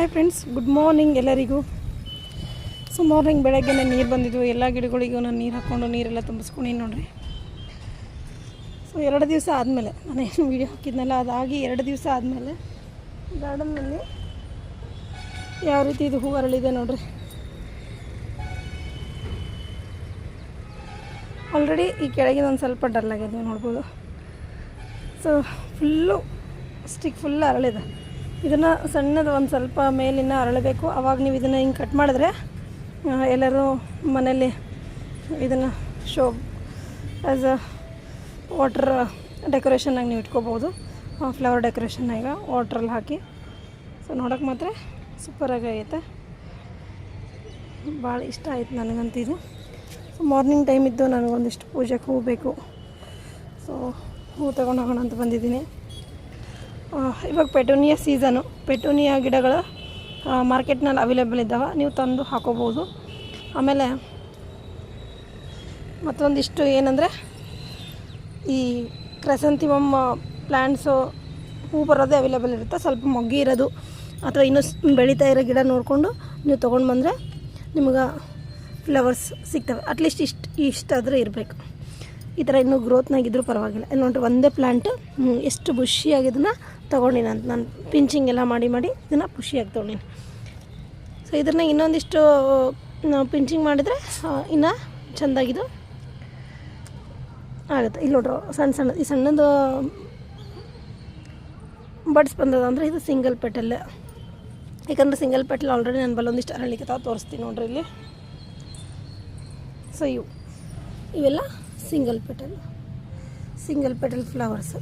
Hi friends good morning ಎಲ್ಲರಿಗೂ. So morning ಬೆಳಗ್ಗೆನೇ ನೀರು ಬಂದಿದ್ವು. ಎಲ್ಲ ಗಿಡಗಳಿಗೂ ನಾನು ನೀರು ಹಾಕ್ಕೊಂಡು ನೀರೆಲ್ಲ ತುಂಬಿಸ್ಕೊಂಡು ನೋಡ್ರಿ. ಸೊ ಎರಡು ದಿವಸ ಆದಮೇಲೆ, ನಾನು ಏನು ವೀಡಿಯೋ ಹಾಕಿದ್ನಲ್ಲ, ಅದಾಗಿ ಎರಡು ದಿವಸ ಆದಮೇಲೆ ಗಾರ್ಡನ್ನಲ್ಲಿ ಯಾವ ರೀತಿ ಇದು ಹೂ ಅರಳಿದೆ ನೋಡ್ರಿ. ಆಲ್ರೆಡಿ ಈ ಕೆಳಗಿನ ಒಂದು ಸ್ವಲ್ಪ ಡಲ್ ಆಗಿದೆ ನೋಡ್ಬೋದು. ಸೊ ಫುಲ್ಲು ಸ್ಟಿಕ್ ಫುಲ್ ಅರಳಿದೆ. ಇದನ್ನು ಸಣ್ಣದು ಒಂದು ಸ್ವಲ್ಪ ಮೇಲಿನ ಅರಳಬೇಕು. ಆವಾಗ ನೀವು ಇದನ್ನು ಹಿಂಗೆ ಕಟ್ ಮಾಡಿದ್ರೆ ಎಲ್ಲರೂ ಮನೇಲಿ ಇದನ್ನು ಶೋ ಆ್ಯಸ್ ಅ ವಾಟ್ರ್ ಡೆಕೋರೇಷನ್ನಾಗಿ ನೀವು ಇಟ್ಕೋಬೋದು. ಫ್ಲವರ್ ಡೆಕೋರೇಷನ್ನಾಗ ವಾಟ್ರಲ್ಲಿ ಹಾಕಿ. ಸೊ ನೋಡೋಕೆ ಮಾತ್ರ ಸೂಪರಾಗಿ ಆಗೈತೆ. ಭಾಳ ಇಷ್ಟ ಆಯ್ತು ನನಗಂತೂ ಇದು. ಸೊ ಮಾರ್ನಿಂಗ್ ಟೈಮ್ ಇದ್ದು ನನಗೊಂದಿಷ್ಟು ಪೂಜೆಗೆ ಹೂ ಬೇಕು. ಸೊ ಹೂ ತೊಗೊಂಡು ಹೋಗೋಣ ಅಂತ ಬಂದಿದ್ದೀನಿ. ಇವಾಗ ಪೆಟೋನಿಯಾ ಸೀಸನು. ಪೆಟೋನಿಯಾ ಗಿಡಗಳು ಮಾರ್ಕೆಟ್ನಲ್ಲಿ ಅವೈಲೇಬಲ್ ಇದ್ದಾವೆ. ನೀವು ತಂದು ಹಾಕೋಬೋದು. ಆಮೇಲೆ ಮತ್ತೊಂದಿಷ್ಟು ಏನಂದರೆ, ಈ ಕ್ರೆಸಂತಿಮಮ್ ಪ್ಲ್ಯಾಂಟ್ಸು ಹೂ ಬರೋದೇ ಅವೈಲೇಬಲ್ ಇರುತ್ತೆ. ಸ್ವಲ್ಪ ಮೊಗ್ಗಿ ಇರೋದು, ಅಥವಾ ಇನ್ನೂ ಬೆಳೀತಾ ಇರೋ ಗಿಡ ನೋಡಿಕೊಂಡು ನೀವು ತೊಗೊಂಡು ಬಂದರೆ ನಿಮ್ಗೆ ಫ್ಲವರ್ಸ್ ಸಿಗ್ತವೆ. ಅಟ್ಲೀಸ್ಟ್ ಇಷ್ಟು, ಇಷ್ಟಾದರೂ ಇರಬೇಕು. ಈ ಥರ ಇನ್ನೂ ಗ್ರೋತ್ನಾಗಿದ್ದರೂ ಪರವಾಗಿಲ್ಲ. ನೋಡಿರಿ, ಒಂದೇ ಪ್ಲ್ಯಾಂಟ್ ಎಷ್ಟು ಬುಷಿಯಾಗಿ ಇದನ್ನು ತೊಗೊಂಡಿನಿ ಅಂತ ನಾನು ಪಿಂಚಿಂಗ್ ಎಲ್ಲ ಮಾಡಿ ಮಾಡಿ ಇದನ್ನು ಖುಷಿಯಾಗಿ ತೊಗೊಂಡಿನಿ. ಸೊ ಇದನ್ನ ಇನ್ನೊಂದಿಷ್ಟು, ನಾವು ಪಿಂಚಿಂಗ್ ಮಾಡಿದರೆ ಇನ್ನು ಚೆಂದಾಗಿದ್ದು ಆಗುತ್ತೆ. ಇಲ್ಲಿ ನೋಡ್ರಿ, ಸಣ್ಣ ಸಣ್ಣ, ಈ ಸಣ್ಣದು ಬಡ್ಸ್ ಬಂದದ ಅಂದರೆ ಇದು ಸಿಂಗಲ್ ಪೆಟಲ್ ಯಾಕಂದ್ರೆ ಸಿಂಗಲ್ ಪೆಟಲ್ ಆಲ್ರೆಡಿ ನಾನು ಬಲ್ಲೊಂದಿಷ್ಟು ಅರಳಿಕೆ ತಾವು ತೋರಿಸ್ತೀನಿ ನೋಡ್ರಿ ಇಲ್ಲಿ. ಸೊ ಇವು. ಇವೆಲ್ಲ single petal single petal flowers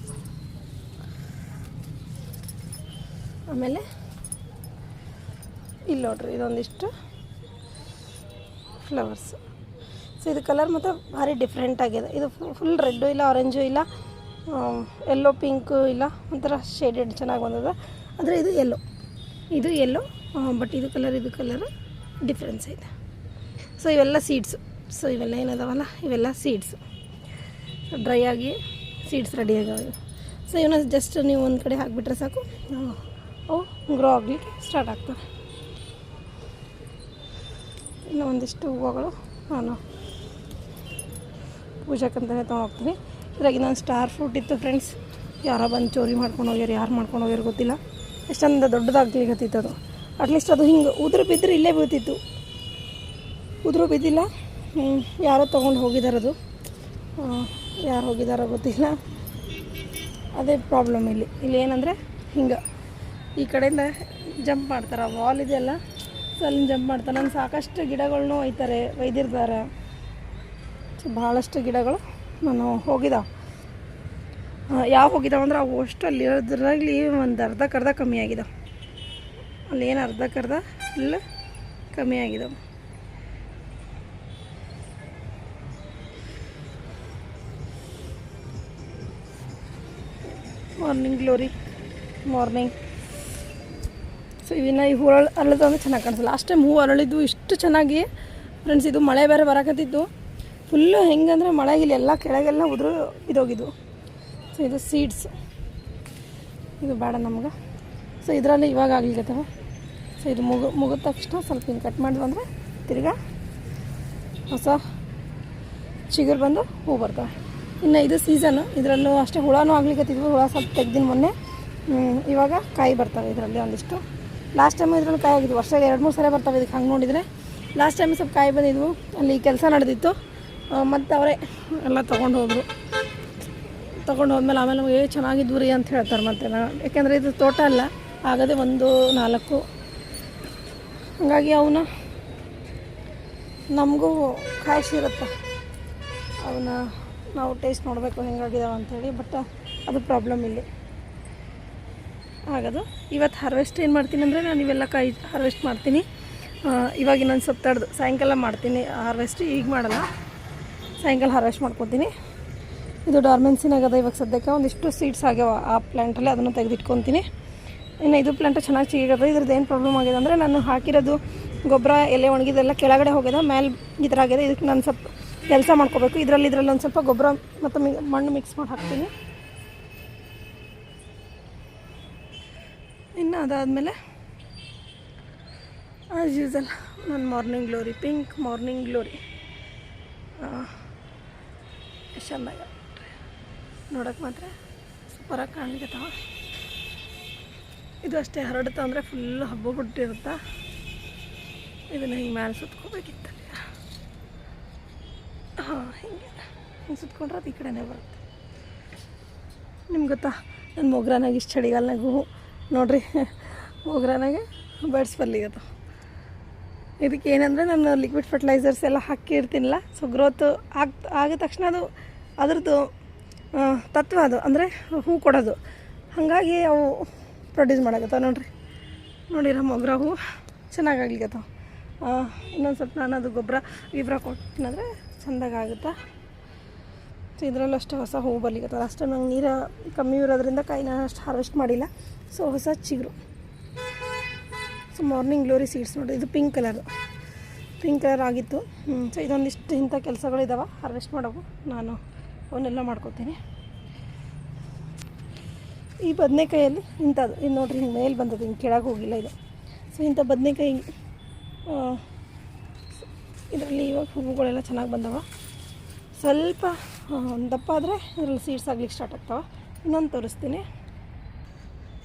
ಆಮೇಲೆ ಇಲ್ಲಿ ನೋಡ್ರಿ, ಇದೊಂದಿಷ್ಟು ಫ್ಲವರ್ಸ್ ಸೊ ಇದು ಕಲರ್ ಮತ್ತು ಭಾರಿ ಡಿಫ್ರೆಂಟ್ ಆಗಿದೆ. ಇದು ಫುಲ್ ರೆಡ್ಡು ಇಲ್ಲ ಆರೆಂಜು ಇಲ್ಲ ಎಲ್ಲೋ ಪಿಂಕು ಇಲ್ಲ, ಒಂಥರ ಶೇಡೆಡ್ ಚೆನ್ನಾಗಿ ಬಂದದ. ಆದರೆ ಇದು ಎಲ್ಲೋ ಇದು ಎಲ್ಲೋ ಬಟ್ ಇದು ಕಲರ್ ಇದು ಕಲರ್ ಡಿಫ್ರೆನ್ಸ್ ಇದೆ. ಸೊ ಇವೆಲ್ಲ ಸೀಡ್ಸು ಸೊ ಇವೆಲ್ಲ ಏನದಾವಲ್ಲ ಇವೆಲ್ಲ ಸೀಡ್ಸು ಡ್ರೈ ಆಗಿ ಸೀಡ್ಸ್ ರೆಡಿ ಆಗಿವೆ. ಸೊ ಇವನ್ನ ಜಸ್ಟ್ ನೀವು ಒಂದು ಕಡೆ ಹಾಕಿಬಿಟ್ರೆ ಸಾಕು. ಅವು ಗ್ರೋ ಆಗಲಿಕ್ಕೆ ಸ್ಟಾರ್ಟ್ ಆಗ್ತವೆ ಇನ್ನು ಒಂದಿಷ್ಟು ಹೂವುಗಳು ನಾನು ಪೂಜಾಕಂತಲೇ ತೊಗೊಂಡೋಗ್ತೀನಿ. ಇದ್ರಾಗಿ ನಾನು ಸ್ಟಾರ್ ಫ್ರೂಟ್ ಇತ್ತು ಫ್ರೆಂಡ್ಸ್ ಯಾರೋ ಬಂದು ಚೋರಿ ಮಾಡ್ಕೊಂಡು ಹೋಗ್ಯಾರ, ಯಾರು ಮಾಡ್ಕೊಂಡು ಹೋಗ್ಯಾರ ಗೊತ್ತಿಲ್ಲ. ಎಷ್ಟೊಂದು ದೊಡ್ಡದಾಗ್ಲಿಕ್ಕತ್ತಿತ್ತು ಅದು. ಅಟ್ಲೀಸ್ಟ್ ಅದು ಹಿಂಗೆ ಉದುರು ಬಿದ್ದರೆ ಇಲ್ಲೇ ಬೀಳ್ತಿತ್ತು. ಉದುರು ಬಿದ್ದಿಲ್ಲ. ಯಾರೋ ತೊಗೊಂಡು ಹೋಗಿದಾರದು ಯಾರು ಹೋಗಿದಾರೋ ಗೊತ್ತಿಲ್ಲ. ಅದೇ ಪ್ರಾಬ್ಲಮ್ ಇಲ್ಲಿ. ಇಲ್ಲಿ ಏನಂದರೆ, ಹಿಂಗೆ. ಈ ಕಡೆಯಿಂದ ಜಂಪ್ ಮಾಡ್ತಾರೆ. ವಾಲ್ ಇದೆಯಲ್ಲ ಸೊ ಅಲ್ಲಿ ಜಂಪ್ ಮಾಡ್ತಾರೆ ನಾನು ಸಾಕಷ್ಟು ಗಿಡಗಳನ್ನು ಒಯ್ತಾರೆ ಒಯ್ದಿರ್ತಾರೆ. ಸೊ ಭಾಳಷ್ಟು ಗಿಡಗಳು ನಾನು ಹೋಗಿದ್ದಾವೆ ಯಾವ ಹೋಗಿದ್ದಾವೆ ಅಂದ್ರೆ, ಅವು ಅಷ್ಟು ಅಲ್ಲಿ ಇರೋದ್ರಾಗಲಿ ಒಂದು ಅರ್ಧಕ್ಕರ್ಧ ಕಮ್ಮಿ ಆಗಿದಾವೆ. ಅಲ್ಲಿ ಏನು ಅರ್ಧಕ್ಕರ್ಧ ಇಲ್ಲ ಕಮ್ಮಿ ಆಗಿದಾವೆ. ಮಾರ್ನಿಂಗ್ ಗ್ಲೋರಿ ಮಾರ್ನಿಂಗ್ ಸೊ ಇವಿನ ಈ ಹೂ ಅರಳಿದು ಅಂದರೆ ಚೆನ್ನಾಗಿ ಕಾಣಿಸಲ್ಲ ಲಾಸ್ಟ್ ಟೈಮ್ ಹೂ ಅರಳಿದ್ದು ಇಷ್ಟು ಚೆನ್ನಾಗಿ ಫ್ರೆಂಡ್ಸ್ ಇದು ಮಳೆ ಬೇರೆ ಬರಕತ್ತಿತ್ತು ಫುಲ್ಲು ಹೆಂಗಂದರೆ ಮಳೆ ಎಲ್ಲ ಕೆಳಗೆಲ್ಲ ಉದುರು ಇದೋಗಿದ್ದು ಸೊ ಇದು ಸೀಡ್ಸ್ ಇದು ಬೇಡ ನಮ್ಗೆ. ಸೊ ಇದರಲ್ಲಿ ಇವಾಗ ಆಗ್ಲಿಕ್ಕತ್ತವ ಸೊ ಇದು ಮುಗು ಮುಗಿದ ತಕ್ಷಣ ಸ್ವಲ್ಪ ಹಿಂಗೆ ಕಟ್ ಮಾಡಿದ್ವು ಅಂದರೆ ತಿರ್ಗಾ ಹೊಸ ಚಿಗುರು ಬಂದು ಹೂ ಬರ್ತವೆ. ಇನ್ನು ಇದು ಸೀಸನ್. ಇದರಲ್ಲೂ ಅಷ್ಟೇ ಹುಳನೂ ಆಗ್ಲಿಕ್ಕತ್ತಿದ್ವು ಹುಳ ಸ್ವಲ್ಪ ತೆಗ್ದಿನ ಮೊನ್ನೆ. ಇವಾಗ ಕಾಯಿ ಬರ್ತವೆ ಇದರಲ್ಲಿ ಒಂದಿಷ್ಟು. ಲಾಸ್ಟ್ ಟೈಮ್ ಇದರಲ್ಲಿ ಕಾಯಿ ಆಗಿದ್ವು. ವರ್ಷ ಎರಡು, ಮೂರು ಸಲ ಬರ್ತವೆ ಇದಕ್ಕೆ ಹಂಗೆ ನೋಡಿದರೆ. ಲಾಸ್ಟ್ ಟೈಮ್ ಸ್ವಲ್ಪ ಕಾಯಿ ಬಂದಿದ್ವು. ಅಲ್ಲಿ ಕೆಲಸ ನಡೆದಿತ್ತು. ಮತ್ತು ಅವರೇ ಎಲ್ಲ ತೊಗೊಂಡು ಹೋದರು ತೊಗೊಂಡು ಹೋದ್ಮೇಲೆ ಆಮೇಲೆ ಏ ಚೆನ್ನಾಗಿದ್ವು ರೀ ಅಂತ ಹೇಳ್ತಾರೆ ಮತ್ತೆ ನಾ- ಯಾಕೆಂದರೆ ಇದು ತೋಟ ಅಲ್ಲ. ಆಗದೆ ಒಂದು ನಾಲ್ಕು. ಹಾಗಾಗಿ ಅವನ್ನ ನಮಗೂ ಕಾಯಿಸಿರುತ್ತೆ. ಅವನ್ನ ನಾವು ಟೇಸ್ಟ್ ನೋಡಬೇಕು ಹೆಂಗಾಗಿದಾವೆ ಅಂಥೇಳಿ ಬಟ್ ಅದು ಪ್ರಾಬ್ಲಮ್ ಇಲ್ಲಿ. ಆಗೋದು ಇವತ್ತು ಹಾರ್ವೆಸ್ಟ್ ಏನು ಮಾಡ್ತೀನಿ ಅಂದರೆ ನಾನು ಇವೆಲ್ಲ ಕಾಯಿ ಹಾರ್ವೆಸ್ಟ್ ಮಾಡ್ತೀನಿ. ಇವಾಗ ಇನ್ನೊಂದು ಸ್ವಲ್ಪ ತಡ್ದು, ಸಾಯಂಕಾಲ ಮಾಡ್ತೀನಿ ಹಾರ್ವೆಸ್ಟ್ ಈಗ ಮಾಡಲ್ಲ. ಸಾಯಂಕಾಲ ಹಾರ್ವೆಸ್ಟ್ ಮಾಡ್ಕೊತೀನಿ. ಇದು ಡಾರ್ಮೆನ್ಸಿನಾಗದ ಇವಾಗ ಸದ್ಯಕ್ಕೆ ಒಂದಿಷ್ಟು ಸೀಡ್ಸ್ ಆಗ್ಯಾವ ಆ ಪ್ಲ್ಯಾಂಟಲ್ಲಿ ಅದನ್ನು ತೆಗೆದಿಟ್ಕೊತೀನಿ. ಇನ್ನು ಇದು ಪ್ಲ್ಯಾಂಟ್ ಚೆನ್ನಾಗಿ ಚೀಗದ ಇದ್ರದ್ದು ಏನು ಪ್ರಾಬ್ಲಮ್ ಆಗಿದೆ ಅಂದರೆ ನಾನು ಹಾಕಿರೋದು ಗೊಬ್ಬರ, ಎಲೆ ಒಣಗಿದೆಲ್ಲ ಕೆಳಗಡೆ ಹೋಗಿದೆ ಮೇಲೆ ಆಗಿದೆ ಇದಕ್ಕೆ ನಾನು ಸ್ವಲ್ಪ ಕೆಲಸ ಮಾಡ್ಕೋಬೇಕು. ಇದರಲ್ಲಿ ಇದರಲ್ಲಿ ಒಂದು ಸ್ವಲ್ಪ ಗೊಬ್ಬರ ಮತ್ತು ಮಣ್ಣು ಮಿಕ್ಸ್ ಮಾಡಿ ಹಾಕ್ತೀನಿ. ಇನ್ನು ಅದಾದಮೇಲೆ ಆ್ಯಸ್ ಯೂಸಲ್ ನನ್ನ morning glory pink morning glory ಎಷ್ಟು ಚಂದಾಗ ನೋಡೋಕೆ ಮಾತ್ರ ಸೂಪರಾಗಿ ಕಾಣ್ಲಿಕ್ಕತ್ತಾವ ಇದು ಅಷ್ಟೇ ಹರಡುತ್ತಾ ಅಂದರೆ ಫುಲ್ಲು ಹಬ್ಬ ಬಿಟ್ಟಿರುತ್ತಾ ಇದನ್ನು ಹಿಂಗೆ ಮ್ಯಾಲೆ ಸುತ್ಕೋಬೇಕಿತ್ತು ಹಾಂ, ಹಿಂಗೆ. ಹಿಂಗೆ ಸುತ್ಕೊಂಡ್ರೆ ಅದು ಈ ಕಡೆನೇ ಬರುತ್ತೆ. ನಿಮ್ಗೆ ಗೊತ್ತಾ? ನನ್ನ ಮೊಗ್ರಾನಾಗ ಇಷ್ಟು ಚಳಿಗಾಲನಾಗ ನೋಡ್ರಿ, ಮೊಗ್ರಾನಾಗೆ ಬರ್ಡ್ಸ್ ಬರ್ಲಿಗತ್ತು ಇದಕ್ಕೆ ಏನಂದರೆ ನಾನು ಲಿಕ್ವಿಡ್ ಫರ್ಟಿಲೈಸರ್ಸ್ ಎಲ್ಲ ಹಾಕಿರ್ತೀನಿಲ್ಲ ಸೊ ಗ್ರೋತ್ ಆಗ ಆಗಿದ ತಕ್ಷಣ ಅದು ಅದ್ರದ್ದು ತತ್ವ ಅದು, ಅಂದರೆ ಹೂ ಕೊಡೋದು. ಹಾಗಾಗಿ ಅವು ಪ್ರೊಡ್ಯೂಸ್ ಮಾಡಕತ್ತಾವ ನೋಡಿರಿ. ನೋಡಿರ ಮೊಗ್ರ ಹೂ? ಚೆನ್ನಾಗಾಗ್ಲಿಕತ್ತಾವ ಇನ್ನೊಂದು ಸ್ವಲ್ಪ ನಾನು ಅದು ಗೊಬ್ಬರ ಗಿಬ್ರ ಕೊಟ್ಟಿನಂದರೆ ಚೆಂದಾಗಿ ಆಗುತ್ತೆ? ಸೊ ಇದರಲ್ಲೂ ಅಷ್ಟೇ ಹೊಸ ಹೂವು ಬರ್ಲಿಕ್ಕೆ ಅಷ್ಟೇ ನಂಗೆ ನೀರು ಕಮ್ಮಿ ಇರೋದ್ರಿಂದ ಕಾಯಿನ ಅಷ್ಟು ಹಾರ್ವೆಸ್ಟ್ ಮಾಡಿಲ್ಲ. ಸೊ ಹೊಸ ಚಿಗುರು. ಸೊ ಮಾರ್ನಿಂಗ್ ಗ್ಲೋರಿ ಸೀಡ್ಸ್ ನೋಡಿ. ಇದು ಪಿಂಕ್ ಕಲರು ಪಿಂಕ್ ಕಲರ್ ಆಗಿತ್ತು. ಸೊ ಇದೊಂದಿಷ್ಟು ಇಂಥ ಕೆಲಸಗಳಿದ್ದಾವೆ ಹಾರ್ವೆಸ್ಟ್ ಮಾಡೋವು ನಾನು ಅವನ್ನೆಲ್ಲ ಮಾಡ್ಕೋತೀನಿ. ಈ ಬದನೆಕಾಯಲ್ಲಿ ಇಂಥದ್ದು. ಇದು ನೋಡಿರಿ ಹಿಂಗೆ ಮೇಲೆ ಬಂದದ್ದು ಹಿಂಗೆ ಕೆಳಗೆ ಹೋಗಿಲ್ಲ ಇದು. ಸೊ ಇಂಥ ಬದನೆಕಾಯಿ ಇದರಲ್ಲಿ ಇವಾಗ ಹೂವುಗಳೆಲ್ಲ ಚೆನ್ನಾಗಿ ಬಂದವ. ಸ್ವಲ್ಪ ದಪ್ಪ ಆದರೆ ಇದರಲ್ಲಿ ಸೀಡ್ಸ್ ಆಗ್ಲಿಕ್ಕೆ ಸ್ಟಾರ್ಟ್ ಆಗ್ತಾವೆ. ಇನ್ನೊಂದು ತೋರಿಸ್ತೀನಿ.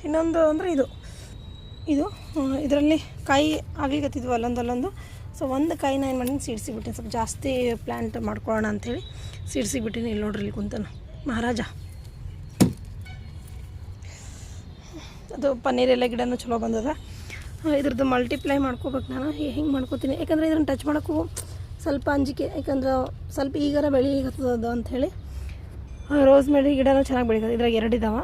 ಇನ್ನೊಂದು ಅಂದರೆ ಇದು. ಇದು ಇದರಲ್ಲಿ ಕಾಯಿ ಆಗ್ಲಿಕ್ಕತ್ತಿದ್ವು ಅಲ್ಲೊಂದು ಸೊ ಒಂದು ಕಾಯಿನ ಏನು ಮಾಡಿ ಸೀಡ್ಸಿಬಿಟ್ಟಿನಿ ಸ್ವಲ್ಪ ಜಾಸ್ತಿ ಪ್ಲ್ಯಾಂಟ್ ಮಾಡ್ಕೊಳ್ಳೋಣ ಅಂಥೇಳಿ ಸೀಡ್ಸಿಬಿಟ್ಟಿನಿ ಇಲ್ಲಿ ನೋಡ್ರಿ ಇಲ್ಲಿ ಕುಂತನು. ಮಹಾರಾಜ. ಅದು ಪನ್ನೀರ್ ಎಲೆ ಗಿಡನೂ ಚಲೋ ಬಂದದ. ಇದ್ರದ್ದು ಮಲ್ಟಿಪ್ಲೈ ಮಾಡ್ಕೋಬೇಕು ನಾನು. ಹೆಂಗೆ ಮಾಡ್ಕೋತೀನಿ. ಯಾಕಂದರೆ ಇದನ್ನು ಟಚ್ ಮಾಡೋಕ್ಕೂ ಸ್ವಲ್ಪ ಅಂಜಿಕೆ, ಯಾಕಂದ್ರೆ ಸ್ವಲ್ಪ ಈಗಾರ ಬೆಳೀಗತ್ತದ ಅಂಥೇಳಿ ರೋಸ್ ಮೇರಿ ಗಿಡನೂ ಚೆನ್ನಾಗಿ ಬೆಳೀತದೆ. ಇದ್ರಾಗ ಎರಡು ಇದಾವೆ.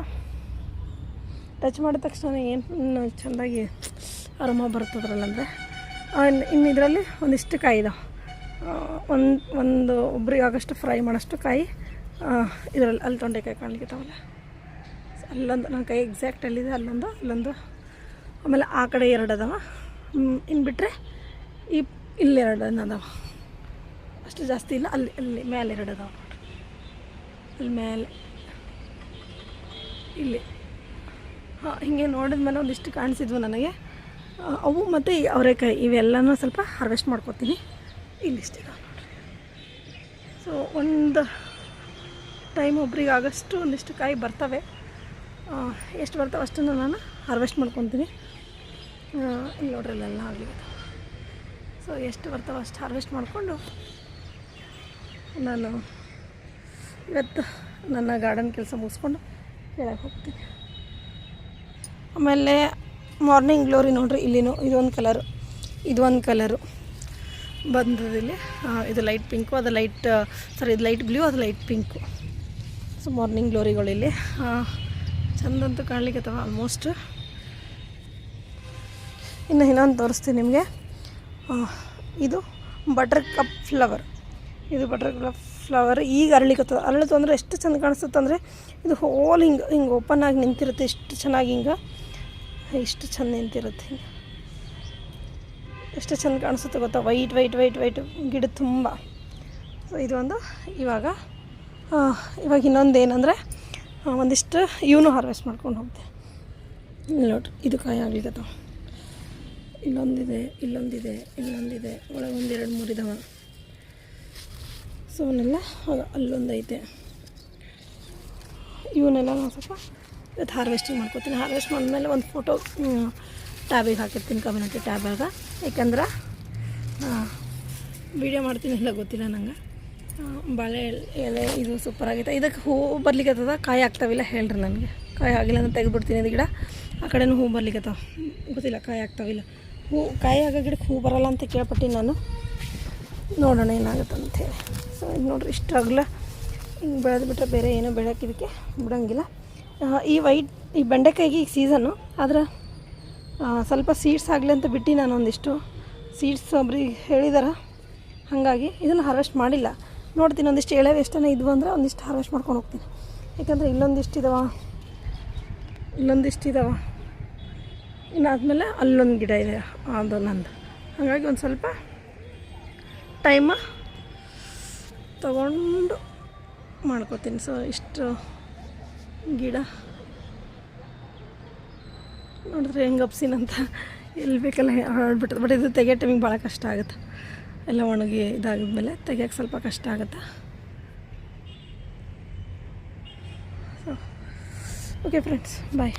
ಟಚ್ ಮಾಡಿದ ತಕ್ಷಣ ಏನು ಚೆಂದಾಗಿ ಅರೋಮ ಬರ್ತದ್ರಲ್ಲ ಅಂದರೆ. ಇನ್ನು ಇದರಲ್ಲಿ ಒಂದಿಷ್ಟು ಕಾಯಿ ಇದಾವೆ. ಒಂದು ಒಂದು, ಒಬ್ರಿಗೆ ಆಗೋಷ್ಟು ಫ್ರೈ ಮಾಡೋಷ್ಟು ಕಾಯಿ ಇದರಲ್ಲಿ ಅಲ್ಲಿ ತೊಂಡೆಕಾಯಿ ಕಾಣ್ಲಿಕ್ಕಿತಾವಲ್ಲ ಅಲ್ಲೊಂದು ನನ್ನ ಕೈ ಎಕ್ಸಾಕ್ಟ್ ಅಲ್ಲಿದೆ. ಅಲ್ಲೊಂದು ಅಲ್ಲೊಂದು ಆಮೇಲೆ ಆ ಕಡೆ ಎರಡು ಅದಾವ. ಇನ್ನು ಬಿಟ್ಟರೆ ಈ ಎರಡು ಅದಾವ. ಅಷ್ಟು ಜಾಸ್ತಿ ಇಲ್ಲ, ಅಲ್ಲಿ ಅಲ್ಲಿ ಮೇಲೆ ಎರಡು ಅದಾವ. ಅಲ್ಲಿ ಮೇಲೆ, ಇಲ್ಲಿ. ಹಾಂ, ಹಿಂಗೆ ನೋಡಿದ ಮೇಲೆ ಒಂದಿಷ್ಟು ಕಾಣಿಸಿದ್ವು ನನಗೆ. ಅವು ಮತ್ತು ಈ ಅವರೆಕಾಯಿ, ಇವೆಲ್ಲನೂ ಸ್ವಲ್ಪ ಹಾರ್ವೆಸ್ಟ್ ಮಾಡ್ಕೊತೀನಿ. ಇಲ್ಲಿಷ್ಟಿದ ಸೊ ಒಂದು ಟೈಮ್ ಒಬ್ರಿಗೆ ಆಗಷ್ಟು ಒಂದಿಷ್ಟು ಕಾಯಿ ಬರ್ತವೆ. ಎಷ್ಟು ಬರ್ತಾವೆ ಅಷ್ಟನ್ನು ನಾನು ಹಾರ್ವೆಸ್ಟ್ ಮಾಡ್ಕೊತೀನಿ. ಇಲ್ಲಿ ನೋಡ್ರಿ ಇಲ್ಲೆಲ್ಲ ಆಗಲಿ. ಸೊ ಎಷ್ಟು ಬರ್ತಾವೆ ಅಷ್ಟು ಹಾರ್ವೆಸ್ಟ್ ಮಾಡಿಕೊಂಡು ನಾನು ಇವತ್ತು ನನ್ನ ಗಾರ್ಡನ್ ಕೆಲಸ ಮುಗಿಸ್ಕೊಂಡು ಕೆಳಗೆ ಹೋಗ್ತೀನಿ. ಆಮೇಲೆ ಮಾರ್ನಿಂಗ್ ಗ್ಲೋರಿ ನೋಡ್ರಿ, ಇಲ್ಲಿನೂ ಇದೊಂದು ಕಲರು ಇದೊಂದು ಕಲರು ಬಂದದಿಲ್ಲಿ ಇದು ಲೈಟ್ ಪಿಂಕು ಅದು ಲೈಟ್ ಸಾರಿ ಇದು ಲೈಟ್ ಬ್ಲೂ ಅದು ಲೈಟ್ ಪಿಂಕು ಸೊ ಮಾರ್ನಿಂಗ್ ಗ್ಲೋರಿಗಳು ಇಲ್ಲಿ. ಚಂದಂತೂ ಕಾಣ್ಲಿಕ್ಕೆ ಆಲ್ಮೋಸ್ಟ್ ಇನ್ನು ಇನ್ನೊಂದು ತೋರಿಸ್ತೀನಿ ನಿಮಗೆ. ಇದು ಬಟರ್ ಕಪ್ ಫ್ಲವರ್ ಇದು ಬಟರ್ ಕಪ್ ಫ್ಲವರ್ ಈಗ ಅರಳಿಕತ್ತದ ಅರಳಿತು ಅಂದರೆ ಎಷ್ಟು ಚಂದ ಕಾಣಿಸುತ್ತೆ ಅಂದರೆ ಇದು ಹೋಲ್ ಹಿಂಗೆ ಹಿಂಗೆ ಓಪನ್ ಆಗಿ ನಿಂತಿರುತ್ತೆ. ಇಷ್ಟು ಚೆನ್ನಾಗಿ ಹಿಂಗೆ, ಇಷ್ಟು ಚೆಂದ ನಿಂತಿರುತ್ತೆ ಹಿಂಗೆ. ಎಷ್ಟು ಚೆಂದ ಕಾಣಿಸುತ್ತೆ ಗೊತ್ತಾ? ವೈಟ್ ವೈಟ್ ವೈಟ್ ವೈಟ್ ಗಿಡ ತುಂಬ. ಸೊ ಇದು ಒಂದು ಇವಾಗ ಇವಾಗ ಇನ್ನೊಂದು ಏನಂದರೆ ಒಂದಿಷ್ಟು ಇವನು ಹಾರ್ವೆಸ್ಟ್ ಮಾಡ್ಕೊಂಡು ಹೋಗ್ತೆ ಇಲ್ಲಿ ನೋಡ್ರಿ, ಇದು ಕಾಯಿ ಆಗ್ಲಿಕತ್ತಾವ. ಇಲ್ಲೊಂದಿದೆ ಇಲ್ಲೊಂದಿದೆ ಇಲ್ಲೊಂದಿದೆ. ಒಳಗೆ ಒಂದು ಎರಡು ಮೂರು ಇದಾವೆ. ಸೊ ಅವನ್ನೆಲ್ಲ ಅಲ್ಲೊಂದೈತೆ ಇವನ್ನೆಲ್ಲ ನಾನು ಸ್ವಲ್ಪ ಇವತ್ತು ಹಾರ್ವೆಸ್ಟಿಂಗ್ ಮಾಡ್ಕೊತೀನಿ. ಹಾರ್ವೆಸ್ಟ್ ಮಾಡಿದ್ಮೇಲೆ ಒಂದು ಫೋಟೋ ಟ್ಯಾಬಿಗೆ ಹಾಕಿರ್ತೀನಿ, ಕಮ್ಯುನಿಟಿ ಟ್ಯಾಬಾಗ ಯಾಕಂದ್ರೆ ವೀಡಿಯೋ ಮಾಡ್ತೀನಿ ಇಲ್ಲ ಗೊತ್ತಿಲ್ಲ ನಂಗೆ. ಬಾಳೆ ಎಲೆ ಇದು ಸೂಪರ್ ಆಗೈತೆ. ಇದಕ್ಕೆ ಹೂ ಬರ್ಲಿಕ್ಕತ್ತದ ಕಾಯಿ ಆಗ್ತಾವಿಲ್ಲ ಹೇಳ್ರಿ ನನಗೆ. ಕಾಯಿ ಆಗಿಲ್ಲ ಅಂತ ತೆಗೆದ್ಬಿಡ್ತೀನಿ ಇದು ಗಿಡ. ಆ ಕಡೆನೂ ಹೂ ಬರ್ಲಿಕ್ಕತ್ತಾವ ಗೊತ್ತಿಲ್ಲ, ಕಾಯಿ ಆಗ್ತಾವಿಲ್ಲ ಹೂ, ಕಾಯಿ ಆಗೋ ಗಿಡಕ್ಕೆ ಹೂ ಬರಲ್ಲ ಅಂತ ಕೇಳ್ಪಟ್ಟಿನಿ ನಾನು. ನೋಡೋಣ ಏನಾಗುತ್ತೆ ಹೇಳಿ. ಸೊ ಇದು ನೋಡ್ರಿ, ಇಷ್ಟು ಆಗಲ್ಲ. ಹಿಂಗೆ ಬೆಳೆದು ಬಿಟ್ರೆ ಬೇರೆ ಏನೋ ಬೆಳೆಯೋಕೆ ಇದಕ್ಕೆ ಬಿಡೋಂಗಿಲ್ಲ. ಈ ವೈಟ್, ಈ ಬೆಂಡೆಕಾಯಿಗೆ ಈಗ ಸೀಸನ್ನು ಆದ್ರೆ ಸ್ವಲ್ಪ ಸೀಡ್ಸ್ ಆಗಲಿ ಅಂತ ಬಿಟ್ಟು ನಾನು ಒಂದಿಷ್ಟು ಸೀಡ್ಸ್ ಒಬ್ರಿಗೆ ಹೇಳಿದಾರೆ. ಹಾಗಾಗಿ ಇದನ್ನು ಹಾರ್ವೆಸ್ಟ್ ಮಾಡಿಲ್ಲ. ನೋಡ್ತೀನಿ, ಒಂದಿಷ್ಟು ಎಳೆ ಎಷ್ಟನ ಇದ್ವು ಅಂದರೆ ಒಂದಿಷ್ಟು ಹಾರ್ವೆಸ್ಟ್ ಮಾಡ್ಕೊಂಡು ಹೋಗ್ತೀನಿ. ಯಾಕಂದರೆ ಇಲ್ಲೊಂದಿಷ್ಟು ಇದಾವ. ಇಲ್ಲೊಂದಿಷ್ಟು ಇದಾವ. ಇನ್ನಾದಮೇಲೆ ಅಲ್ಲೊಂದು ಗಿಡ ಇದೆ, ಅದು ನಂದು. ಹಾಗಾಗಿ ಒಂದು ಸ್ವಲ್ಪ ಟೈಮ ತಗೊಂಡು ಮಾಡ್ಕೋತೀನಿ. ಸೊ ಇಷ್ಟು ಗಿಡ. ನೋಡಿದ್ರೆ ಹೆಂಗೆ ಅಪ್ಸಿನಂತ ಎಲ್ಲಿ ಬೇಕಲ್ಲ ಹಾಡ್ಬಿಟ್ಟು ಬಟ್ ಇದು ತೆಗಿಯೋ ಟೈಮಿಗೆ ಭಾಳ ಕಷ್ಟ ಆಗುತ್ತೆ. ಎಲ್ಲ ಒಣಗಿ ಇದಾಗಿದ್ಮೇಲೆ ತೆಗಿಯೋಕ್ಕೆ ಸ್ವಲ್ಪ ಕಷ್ಟ ಆಗುತ್ತೆ? Okay friends bye